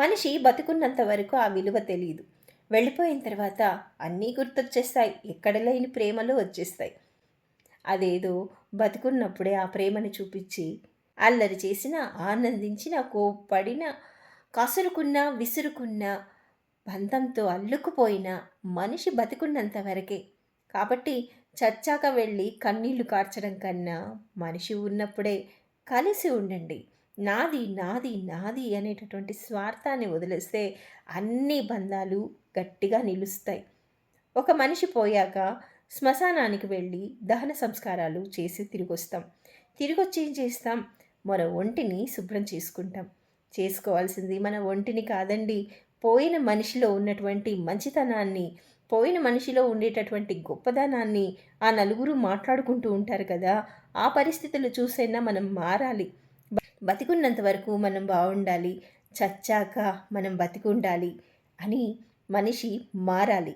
మనిషి బతుకున్నంత వరకు ఆ విలువ తెలియదు వెళ్ళిపోయిన తర్వాత అన్నీ గుర్తొచ్చేస్తాయి. ఎక్కడ లేని ప్రేమలు వచ్చేస్తాయి. అదేదో బతుకున్నప్పుడే ఆ ప్రేమను చూపించి అల్లరి చేసిన ఆనందించిన కోప్పడిన కసురుకున్న విసురుకున్న బంధంతో అల్లుకుపోయిన మనిషి బతికున్నంత వరకే. కాబట్టి చచ్చాక వెళ్ళి కన్నీళ్ళు కార్చడం కన్నా మనిషి ఉన్నప్పుడే కలిసి ఉండండి. నాది నాది నాది అనేటటువంటి స్వార్థాన్ని వదిలేస్తే అన్ని బంధాలు గట్టిగా నిలుస్తాయి. ఒక మనిషి పోయాక శ్మశానానికి వెళ్ళి దహన సంస్కారాలు చేసి తిరిగి వస్తాం తిరిగి వచ్చి ఏం చేస్తాం? మన ఒంటిని శుభ్రం చేసుకుంటాం. చేసుకోవాల్సింది మన ఒంటిని కాదండి పోయిన మనిషిలో ఉన్నటువంటి మంచితనాన్ని పోయిన మనిషిలో ఉండేటటువంటి గొప్పదనాన్ని ఆ నలుగురు మాట్లాడుకుంటూ ఉంటారు కదా ఆ పరిస్థితులు చూసైనా మనం మారాలి. బతికున్నంత వరకు మనం బాగుండాలి చచ్చాక మనం బతికుండాలి అని మనిషి మారాలి.